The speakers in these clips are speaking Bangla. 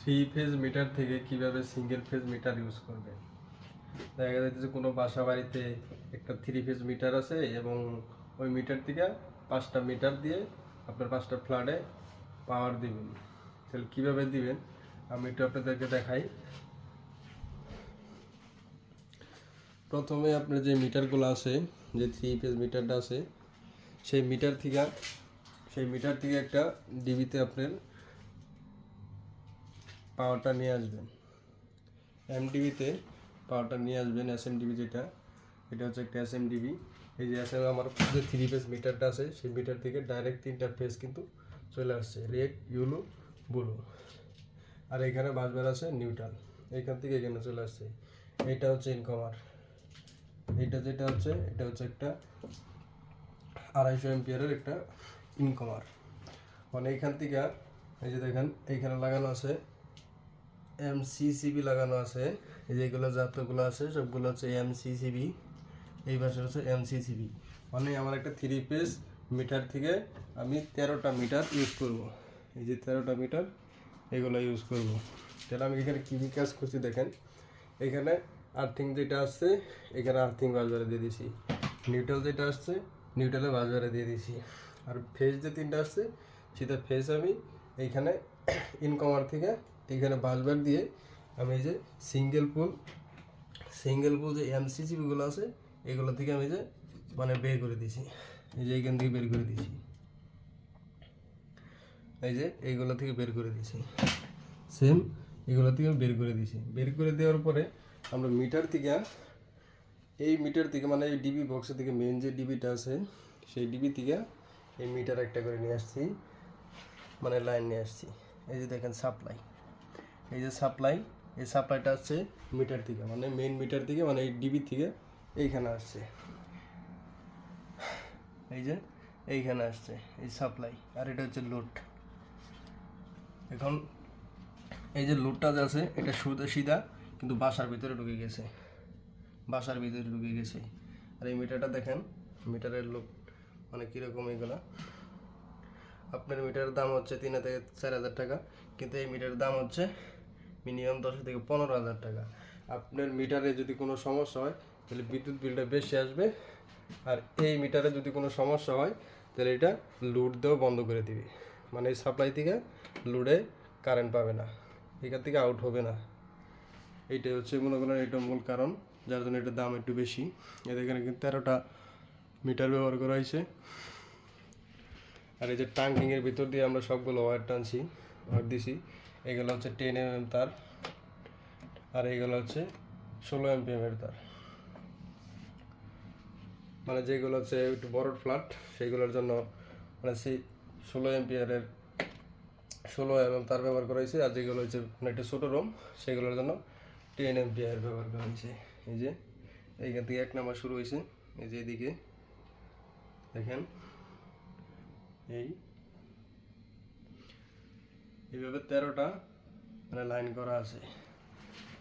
থ্রি ফেজ মিটার থেকে কীভাবে সিঙ্গেল ফেজ মিটার ইউজ করবে দেখা যাচ্ছে যে কোনো বাসা বাড়িতে একটা থ্রি ফেজ মিটার আছে এবং ওই মিটার থেকে পাঁচটা মিটার দিয়ে আপনার পাঁচটা ফ্ল্যাটে পাওয়ার দিবেন। তাহলে কীভাবে দিবেন? আমি একটু আপনাদেরকে দেখাই। প্রথমে আপনার যে মিটারগুলো আছে, যে থ্রি ফেজ মিটারটা আছে, সেই মিটার থেকে, সেই মিটার থেকে একটা ডিবিতে আপনার পাওয়ারটা নিয়ে আসবেন। এমডিবিতে পাওয়ারটা নিয়ে আসবেন এস এম ডিবি যেটা। এটা হচ্ছে একটা এস এম ডিবি এই যে এস এম আমার যে থ্রি ফেজ মিটারটা আছে, সেই মিটার থেকে ডাইরেক্ট তিনটা ফেজ কিন্তু চলে আসছে। রেড ইউলো ব্লু আর এখানে বাসবার আছে নিউট্রাল এইখান থেকে এখানে চলে আসছে। এটা হচ্ছে ইনকমার এটা যেটা হচ্ছে, এটা হচ্ছে একটা আড়াইশো এমপিয়ারের একটা ইনকমার মানে এইখান থেকে, এই যে দেখেন, এইখানে লাগানো আছে এমসিসিবি লাগানো আছে। যেগুলো যতগুলো আছে, সবগুলো হচ্ছে এমসিসিবি এই পাশে হচ্ছে এমসিসিবি মানে আমার একটা থ্রি পেজ মিটার থেকে আমি তেরোটা মিটার ইউজ করব। এই যে তেরোটা মিটার এগুলো ইউজ করব। তাহলে আমি এখানে কী কী কাজ করছি দেখেন। এখানে আর্থিং যেটা আসছে, এখানে আর্থিং বাজবারে দিয়ে দিছি। নিউট্রাল যেটা আসছে নিউট্রালে বাজবারে দিয়ে দিছি। আর ফেজ যে তিনটা আসছে, সেটা ফেজ আমি এইখানে ইনকমার থেকে এইখানে বাজবার দিয়ে আমি এই যে সিঙ্গেল পুল সিঙ্গেল পুল যে এমসিসিবিগুলো আছে, এগুলো থেকে আমি যে মানে বের করে দিয়েছি। এই যে এখান থেকে বের করে দিয়েছি। এই যে এইগুলো থেকে বের করে দিয়েছি। সেম এগুলো থেকে বের করে দিয়েছি। বের করে দেওয়ার পরে আমরা মিটার থেকে, এই মিটার থেকে মানে এই ডিবি বক্সের থেকে মেন যে ডিবিটা আছে, সেই ডিবি থেকে এই মিটার একটা করে নিয়ে আসছি। মানে লাইন নিয়ে আসছি। এই যে দেখেন সাপ্লাই এই যে সাপ্লাই এই সাপ্লাইটা আসছে মিটার থেকে মানে মেন মিটার থেকে মানে এই ডিবি থেকে এইখানে আসছে। এই যে এইখানে আসছে, এই সাপ্লাই আর এটা হচ্ছে লোড এখন এই যে লোডটা যে আছে, এটা সুদা সিধা, কিন্তু বাসার ভিতরে ঢুকে গেছে। বাসার ভিতরে ঢুকে গেছে। আর এই মিটারটা দেখেন মিটারের লোক মানে কীরকম এগুলা? আপনার মিটারের দাম হচ্ছে তিন হাজার থেকে চার হাজার টাকা, কিন্তু এই মিটারের দাম হচ্ছে মিনিমাম দশ থেকে পনেরো হাজার টাকা। আপনার মিটারে যদি কোনো সমস্যা হয়, তাহলে বিদ্যুৎ বিলটা বেশি আসবে। আর এই মিটারে যদি কোনো সমস্যা হয়, তাহলে এটা লোড দেওয়া বন্ধ করে দিবে। মানে সাপ্লাই থেকে লোডে কারেন্ট পাবে না। এখান থেকে আউট হবে না। এইটাই হচ্ছে মনে করেন এটা মূল কারণ, যার জন্য এটার দাম একটু বেশি। এদের এখানে কিন্তু তেরোটা মিটার ব্যবহার করা হয়েছে। আর এই যে টাঙ্কিংয়ের ভিতর দিয়ে আমরা সবগুলো ওয়ার টানছি ওয়ার দিছি। এগুলো হচ্ছে টেন এম এম তার, আর এইগুলো হচ্ছে ষোলো এমপিএম এর তার। মানে যেগুলো হচ্ছে একটু বড় ফ্ল্যাট সেইগুলোর জন্য মানে সেই ষোলো এমপিয়ারের ষোলো এমএম তার ব্যবহার করা হয়েছে, আর যেগুলো হচ্ছে মানে একটু ছোটো রুম সেগুলোর জন্য টেন এমপিয়ার ব্যবহার করা হয়েছে। এই যে, এইখান থেকে এক নাম্বার শুরু হয়েছে। এই যে এদিকে, দেখেন, এই এইভাবে তেরোটা মানে লাইন করা আছে।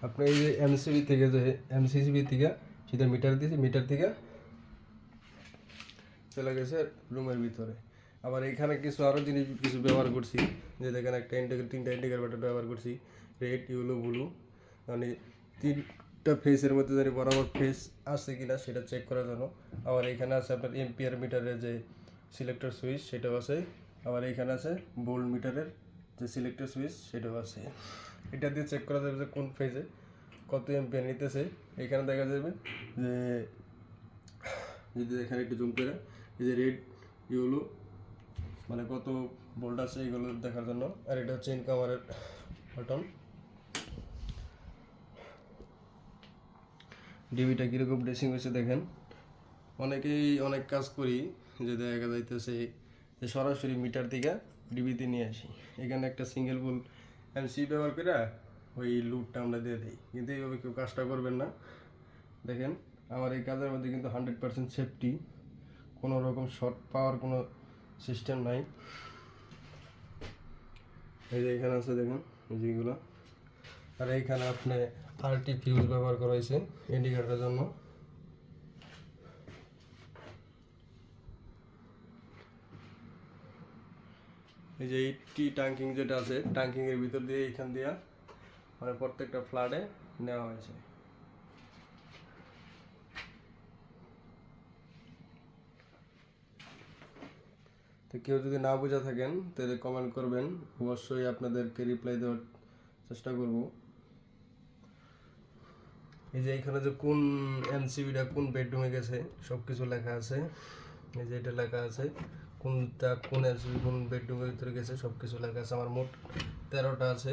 আপনি এই যে এমসিবি থেকে যে এমসিসিবি থেকে সেটা মিটার দিয়েছে, মিটার থেকে চলে গেছে রুমের ভিতরে। আবার এখানে কিছু আরও জিনিস, কিছু ব্যবহার করছি। যে দেখেন একটা ইন্ডিকেট তিনটা ইন্ডিকেটার ব্যবহার করছি। রেড ইউলো ব্লু মানে তিনটা ফেসের মধ্যে জানি বরাবর ফেস আছে কিনা সেটা চেক করার জন্য। আবার এখানে আছে আপনার এমপিআর মিটারের যে সিলেক্টর সুইচ সেটাও আছে। আবার এখানে আছে বোল্ড মিটারের যে সিলেক্টর সুইচ সেটাও আছে এটা দিয়ে চেক করা যাবে যে কোন ফেজে কত এমপিআর নিতেছে। এখানে দেখা যাবে যে যদি এখানে একটু জুম করে, এই যে রেড ইউলো মানে কত বোল্ট আছে এগুলো দেখার জন্য। আর এটা হচ্ছে ইনকামারের বাটন ডিবিটা কীরকম ড্রেসিং হয়েছে দেখেন। অনেকেই অনেক কাজ করি যে দেখা যাইতেছে যে সরাসরি মিটার থেকে ডিবিতে নিয়ে আসি। এখানে একটা সিঙ্গেল বুল এমসি ব্যবহার করে ওই লুটটা আমরা দিয়ে দিই। কিন্তু এইভাবে কেউ কাজটা করবেন না। দেখেন, আমার এই কাজের মধ্যে কিন্তু হান্ড্রেড পার্সেন্ট সেফটি কোনো রকম শর্ট পাওয়ার কোনো সিস্টেম নাই। এই যে এখানে আছে দেখেন যেগুলো আর এইখানে আপনি আরটি ফিউজ ব্যবহার করা হয়েছে ইন্ডিকেটারের জন্য। এই যে এই টি ট্যাঙ্কিং যেটা আছে ট্যাঙ্কিং এর ভিতর দিয়ে এখান দিয়ে মানে প্রত্যেকটা ফ্ল্যাটে নেওয়া হয়েছে। তো কেউ যদি না বুঝে থাকেন, তাহলে কমেন্ট করবেন। অবশ্যই আপনাদেরকে রিপ্লাই দেওয়ার চেষ্টা করব। এই যে এখানে যে কোন এনসিবিটা কোন বেডরুমে গেছে সব কিছু লেখা আছে। এই যে এটা লেখা আছে কোনটা কোন এলসিডি কোন বেডরুমের ভিতরে গেছে সব কিছু লেখা আছে। আমার মোট তেরোটা আছে।